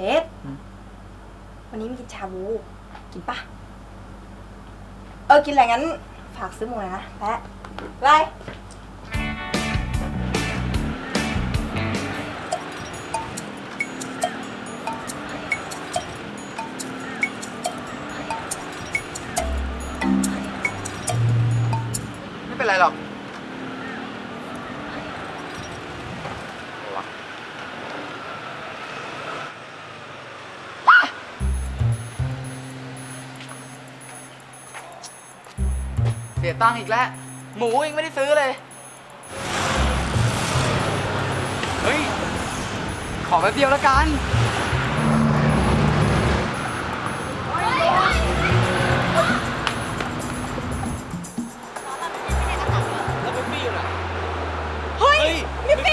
เบสวันนี้มีกินชาบู กินปะเออ กินอะไรงั้น ฝากซื้อหมูหน่อยนะแปะไรไม่เป็นไรหรอก เสียตังค์อีกแล้ว หมูยังไม่ได้ซื้อเลย เฮ้ย ขอแป๊บเดียวแล้วกัน แล้วเป็นฟี่อยู่ไหน เฮ้ยมิฟ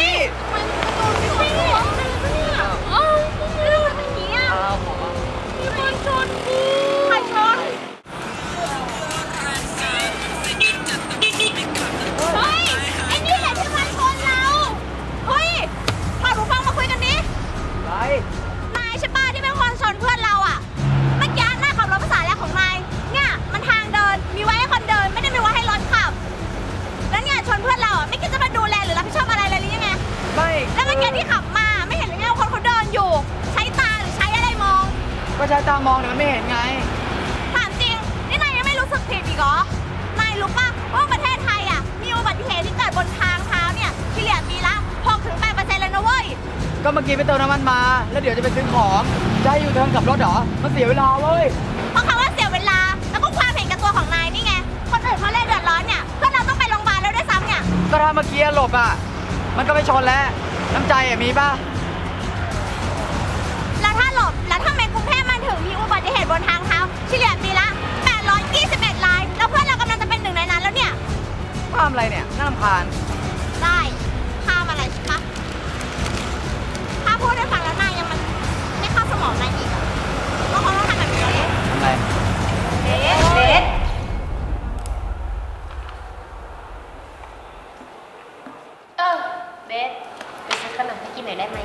ไงไม่แล้วเมื่อกี้ที่ขับมาไม่เห็นหรือไงว่าคนเขาเดินอยู่ ใช้ตาหรือใช้อะไรมอง ก็ใช้ตามองแต่มันไม่เห็นไง ถามจริง นี่นายยังไม่รู้สึกผิดอีกเหรอ นายรู้ปะว่าประเทศไทยอะ มีอุบัติเหตุที่เกิดบนทางเท้าเนี่ยเฉลี่ยปีละ6-8%เลยนะเว้ย ก็เมื่อกี้ไปเติมน้ำมันมา แล้วเดี๋ยวจะไปซื้อของจะให้อยู่เทิร์นขับรถเหรอ มันเสียเวลาเว้ย เพราะคำว่าเสียเวลาแล้วก็ความเห็นแกับตัวของนายนี่ไง คนอื่นเขาเล่นเดือดร้อนเนี่ยเพื่อนเราต้องไปโรงพยาบาลแล้วด้วยซ้ำเนี่ย ก็ถ้าเมื่อกี้หลบอะ มันก็ไม่ชนแล้ว น้ำใจอะมีป่ะ แล้วถ้าหลบ แล้วถ้าในกรุงเทพมันถึงมีอุบัติเหตุบนทางเท้าเฉลี่ยปีละ 821ราย แล้วเพื่อนเรากำลังจะเป็นหนึ่งในนั้นแล้วเนี่ยข้ามอะไรเนี่ย น่ารำคาญ เบสไปซื้อขนมให้กินหน่อยได้ไหม